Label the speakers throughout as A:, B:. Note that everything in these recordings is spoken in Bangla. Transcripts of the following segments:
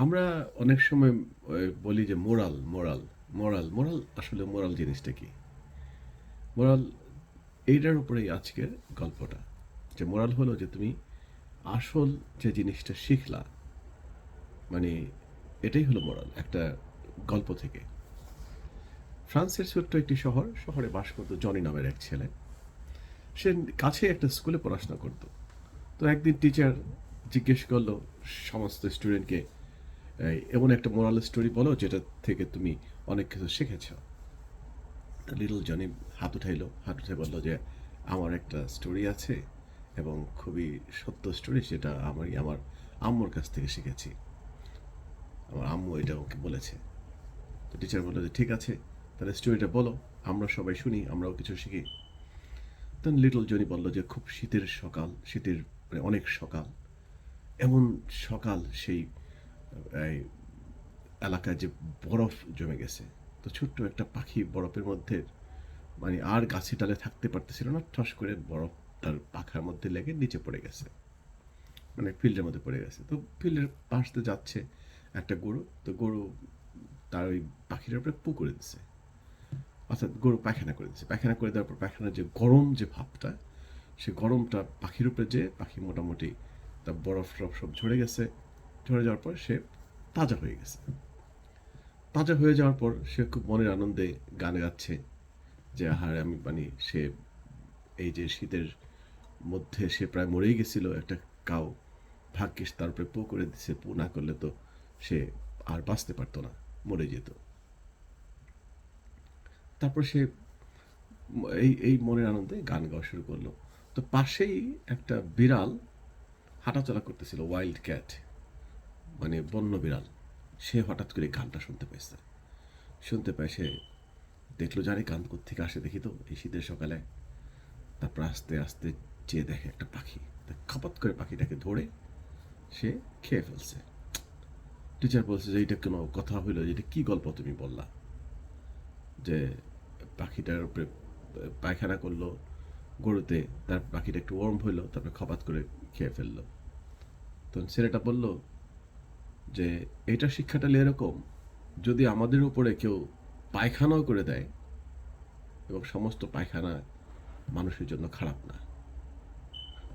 A: আমরা অনেক সময় বলি যে মোরাল মোরাল মোরাল মোরাল আসলে মোরাল জিনিসটা কি? মোরাল, এইটার উপরেই আজকের গল্পটা। যে মোরাল হলো যে তুমি আসল যে জিনিসটা শিখলা মানে এটাই হলো মোরাল একটা গল্প থেকে। ফ্রান্সের ছোট্ট একটি শহর, শহরে বাস করতো জনি নামের এক ছেলে। সে কাছে একটা স্কুলে পড়াশোনা করতো। তো একদিন টিচার জিজ্ঞেস করল সমস্ত স্টুডেন্টকে এমন একটা মোরাল স্টোরি বলো যেটা থেকে তুমি অনেক কিছু শিখেছ। লিটল জনি হাত উঠাইলো, হাত উঠে বলল যে, আমার একটা স্টোরি আছে এবং খুবই সত্য স্টোরি সেটা আমি আমার আম্মুর কাছ থেকে শিখেছি। আমার আম্মু এটা ওকে বলেছে। তো টিচার বলল যে, ঠিক আছে, তাহলে স্টোরিটা বলো, আমরা সবাই শুনি, আমরাও কিছু শিখি। তখন লিটল জনি বলল যে, খুব শীতের সকাল, শীতের মানে অনেক সকাল। এমন সকাল সেই এই এলাকায় যে বরফ জমে গেছে, তো ছোট্ট একটা পাখি বরফের মধ্যে মানে আর গাছে ডালে থাকতে পারতেছিল না, ঠস করে বরফ তার পাখার মধ্যে লেগে নিচে পড়ে গেছে। মানে ফিল্ডের মধ্যে পড়ে গেছে। তো ফিল্ডের পাশ দিয়ে যাচ্ছে একটা গরু, তো গরু তার ওই পাখিটার উপরে পু করে দিচ্ছে অর্থাৎ গরু পায়খানা করে দিচ্ছে পায়খানা করে দেওয়ার পর পায়খানার যে গরম যে ভাবটা, সে গরমটা পাখির উপরে যে পাখি মোটামুটি তার বরফ টরফ সব ঝরে গেছে ঝরে যাওয়ার পর সে তাজা হয়ে গেছে। তাজা হয়ে যাওয়ার পর সে খুব মনের আনন্দে গান গাচ্ছে যে, আহার, আমি মানে সে, এই যে শীতের মধ্যে সে প্রায় মরেই গেছিল, একটা কাউ ভাগ্যিস তার উপরে পো করে দিছে, পো না করলে তো সে আর বাঁচতে পারতো না, মরে যেত। তারপর সে এই এই মনের আনন্দে গান গাওয়া শুরু করল। তো পাশেই একটা বিড়াল হাঁটাচলা করতেছিল ওয়াইল্ড ক্যাট মানে বন্য বিড়াল। সে হঠাৎ করে গানটা শুনতে পেয়েছে। শুনতে পায় সে দেখল জানি গান থেকে আসে দেখি তো? এই শীতের সকালে তারপর আস্তে আস্তে চেয়ে দেখে একটা পাখি। তা খপাত করে পাখিটাকে ধরে সে খেয়ে ফেলছে। টিচার বলছে যে এটা কোনো কথা হইল? যে এটা কি গল্প তুমি বললা? যে পাখিটার উপরে পায়খানা করল, গরুতে তার পাখিটা একটু ওয়ার্ম হইল, তারপরে খপাত করে খেয়ে ফেলল। তখন ছেলেটা বলল যে এটা শিক্ষাটা এরকম যদি আমাদের উপরে কেউ পায়খানাও করে দেয়, এবং সমস্ত পায়খানা মানুষের জন্য খারাপ না,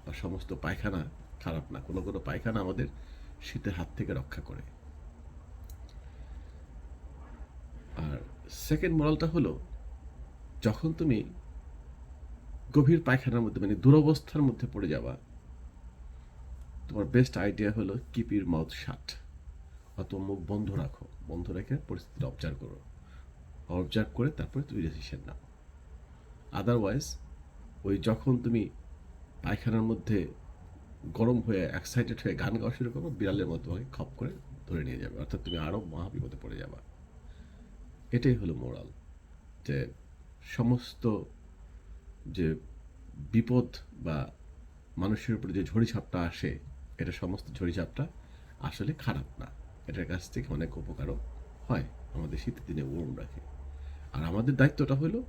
A: বা সমস্ত পায়খানা খারাপ না, কোনো কোনো পায়খানা আমাদের শীতের হাত থেকে রক্ষা করে। আর সেকেন্ড মরালটা হলো, যখন তুমি গভীর পায়খানার মধ্যে মানে দুরবস্থার মধ্যে পড়ে যাবা, তোমার বেস্ট আইডিয়া হলো কিপ ইউর মাউথ শাট অথবা মুখ বন্ধ রাখো। বন্ধ রেখে পরিস্থিতি অবজার্ভ করো। অবজার্ভ করে তারপরে তুমি ডিসিশন নাও। আদারওয়াইজ ওই যখন তুমি পায়খানার মধ্যে গরম হয়ে এক্সাইটেড হয়ে গান গাওয়া শুরু করো বিড়ালের মতো তোমাকে খপ করে ধরে নিয়ে যাবে। অর্থাৎ তুমি আরও মহাবিপদে পড়ে যাবা। এটাই হলো মোরাল যে সমস্ত যে বিপদ বা মানুষের উপরে যে ঝড়িঝাপটা আসে, এটা সমস্ত ঝড়িঝাপটা আসলে খারাপ না। এটার কাছ থেকে অনেক উপকারও হয়। আমাদের শীতের দিনে ওরম রাখে। আর আমাদের দায়িত্বটা হলো,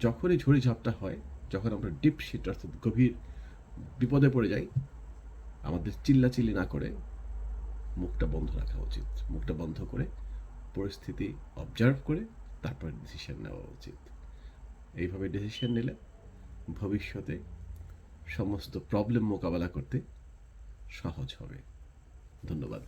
A: যখনই ঝড়িঝাপটা হয়, যখন আমরা ডিপ শীত অর্থাৎ গভীর বিপদে পড়ে যাই, আমাদের চিল্লাচিল্লি না করে মুখটা বন্ধ রাখা উচিত। মুখটা বন্ধ করে পরিস্থিতি অবজার্ভ করে তারপর ডিসিশন নেওয়া উচিত। এইভাবে ডিসিশন নিলে ভবিষ্যতে সমস্ত প্রবলেম মোকাবেলা করতে সহজ হবে। ধন্যবাদ।